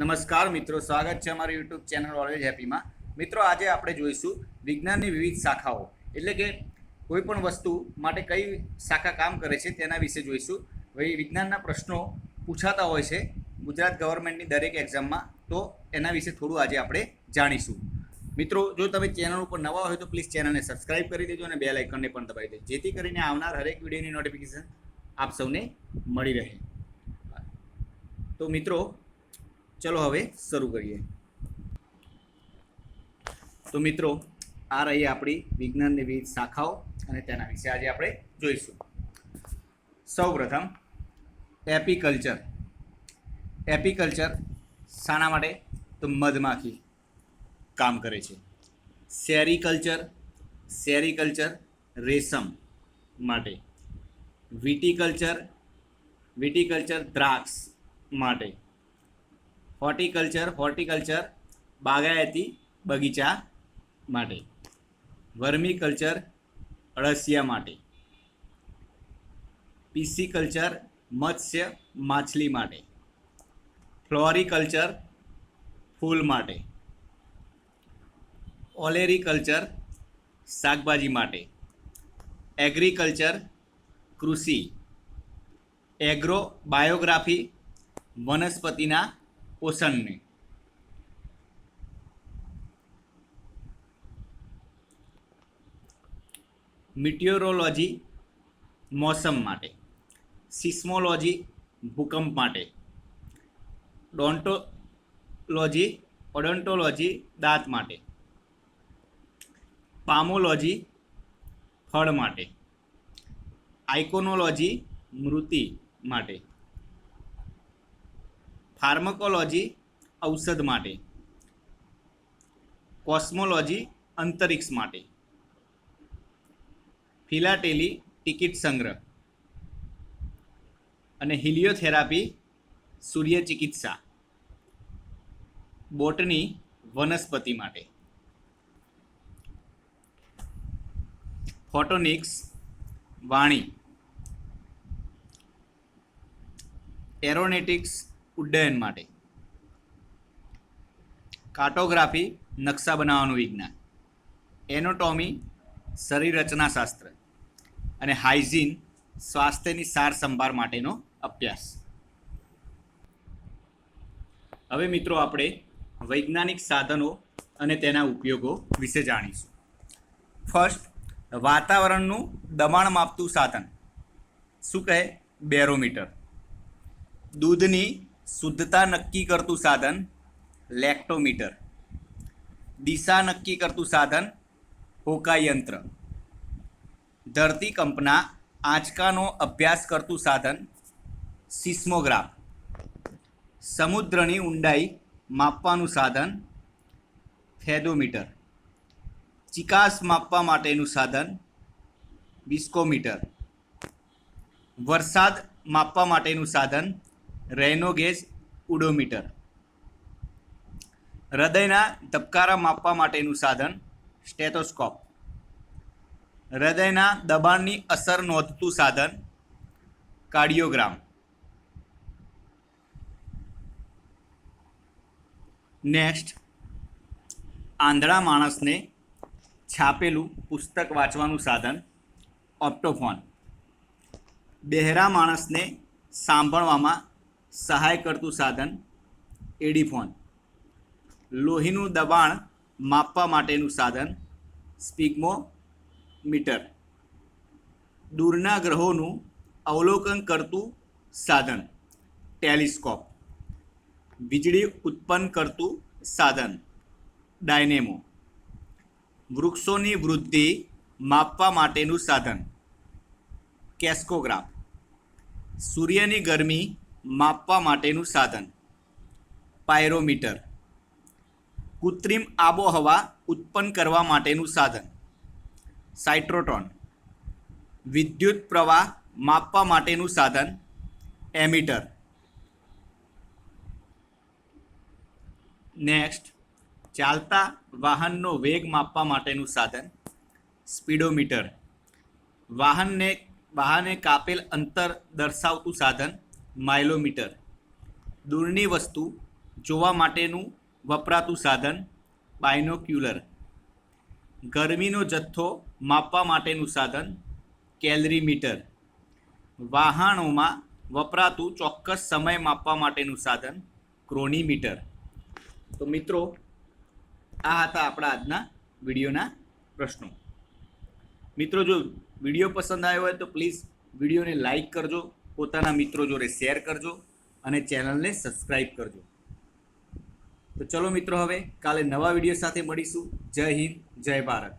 નમસ્કાર મિત્રો, સ્વાગત છે અમારી યુટ્યુબ ચેનલ ઓલવેજ હેપીમાં મિત્રો, આજે આપણે જોઈશું વિજ્ઞાનની વિવિધ શાખાઓ. એટલે કે કોઈ પણ વસ્તુ માટે કઈ શાખા કામ કરે છે તેના વિશે જોઈશું. ભાઈ વિજ્ઞાનના પ્રશ્નો પૂછાતા હોય છે ગુજરાત ગવર્મેન્ટની દરેક એક્ઝામમાં, તો એના વિશે થોડું આજે આપણે જાણીશું. મિત્રો, જો તમે ચેનલ ઉપર નવા હોય તો પ્લીઝ ચેનલને સબસ્ક્રાઇબ કરી દેજો અને બેલ આઇકનને પણ દબાવી દેજો. જેથી કરીને આવનાર હરેક વિડીયોની નોટિફિકેશન આપ સૌને મળી રહે. તો મિત્રો ચલો હવે શરૂ કરીએ. તો મિત્રો, આ રહી આપણી વિજ્ઞાનની વિવિધ શાખાઓ અને તેના વિશે આજે આપણે જોઈશું. સૌ પ્રથમ એપીકલ્ચર. એપીકલ્ચર શાના માટે તો મધમાખી કામ કરે છે. સેરીકલ્ચર સેરીકલ્ચર રેશમ માટે. વિટીકલ્ચર વિટીકલ્ચર દ્રાક્ષ માટે. હોર્ટિકલ્ચર હોર્ટિકલ્ચર, બાગાયતી બગીચા માટે. વર્મિકલ્ચર અળસિયા માટે. પીસીકલ્ચર મત્સ્ય, માછલી માટે. ફ્લોરિકલ્ચર ફૂલ માટે. ઓલેરીકલ્ચર શાકભાજી માટે. એગ્રીકલ્ચર, કૃષિ. એગ્રો બાયોગ્રાફી વનસ્પતિના પોષણને મિટિયોરોલોજી મોસમ માટે. સિસ્મોલોજી ભૂકંપ માટે. ડોન્ટોલોજી ઓડોન્ટોલોજી દાંત માટે. પામોલોજી ફળ માટે. આઇકોનોલોજી મૃતિ માટે. ફાર્મકોલોજી ઔષધ માટે. કોસ્મોલોજી અંતરિક્ષ માટે. ફિલાટેલી ટિકિટ સંગ્રહ. અને હિલિયોથેરાપી સૂર્ય ચિકિત્સા. બોટની વનસ્પતિ માટે. ફોટોનિક્સ વાણી. એરોનેટિક્સ ઉડ્ડયન માટે. કાર્ટોગ્રાફી નકશા બનાવવાનું વિજ્ઞાન. એનોટોમી શરીર રચનાશાસ્ત્ર અને હાઇજીન સ્વાસ્થ્યની સાર સંભાળ માટેનો અભ્યાસ. હવે મિત્રો આપણે વૈજ્ઞાનિક સાધનો અને તેના ઉપયોગો વિશે જાણીશું. ફર્સ્ટ વાતાવરણનું દબાણ માપતું સાધન. શું કહે? બેરોમીટર. દૂધની શુદ્ધતા નક્કી કરતું સાધન, લેક્ટોમીટર. દિશા નક્કી કરતું સાધન, હોકાયંત્ર. ધરતીકંપના આંચકાનો અભ્યાસ કરતું સાધન, સિસ્મોગ્રાફ. સમુદ્રની ઊંડાઈ માપવાનું સાધન, ફેદોમીટર. ચિકાસ માપવા માટેનું સાધન, વિસ્કોમીટર. વરસાદ માપવા માટેનું સાધન રેનોગેજ ઉડોમીટર હૃદયના ધબકારા માપવા માટેનું સાધન, સ્ટેથોસ્કોપ. હૃદયના દબાણની અસર નોંધતું સાધન, કાર્ડિયોગ્રામ. નેક્સ્ટ, આંધળા માણસને છાપેલું પુસ્તક વાંચવાનું સાધન, ઓપ્ટોફોન. બહેરા માણસને સાંભળવામાં સહાય કરતું સાધન એડીફોન લોહીનું દબાણ માપવા માટેનું સાધન સ્પિગ્મોમીટર દૂરના ગ્રહોનું અવલોકન કરતું સાધન, ટેલિસ્કોપ. વીજળી ઉત્પન્ન કરતું સાધન, ડાયનેમો. વૃક્ષોની વૃદ્ધિ માપવા માટેનું સાધન, કેસ્કોગ્રાફ. સૂર્યની ગરમી માપવા માટેનું સાધન. પાયરોમીટર. કૃત્રિમ આબોહવા ઉત્પન્ન કરવા માટેનું સાધન. સાઇટ્રોટ્રોન વિદ્યુત પ્રવાહ માપવા માટેનું સાધન. એમીટર. નેક્સ્ટ, ચાલતા વાહનનો વેગ માપવા માટેનું સાધન. સ્પીડોમીટર. વાહનને, વાહને કાપેલ અંતર દર્શાવતું સાધન. માઇલોમીટર. દૂરની વસ્તુ જોવા માટેનું વપરાતું સાધન બાયનોક્યુલર ગરમીનો જથ્થો માપવા માટેનું સાધન, કેલરીમીટર. વાહણોમાં વપરાતું ચોક્કસ સમય માપવા માટેનું સાધન, ક્રોનીમીટર. તો મિત્રો, આ હતા આપણા આજના વિડીયોના પ્રશ્નો. મિત્રો, જો વીડિયો પસંદ આવ્યો હોય તો પ્લીઝ વિડીયોને લાઈક કરજો પોતાના મિત્રો જોડે શેર કરજો અને ચેનલને સબસ્ક્રાઈબ કરજો. તો ચલો મિત્રો હવે કાલે નવા વીડિયો સાથે મળીશું. જય હિન્દ, જય ભારત.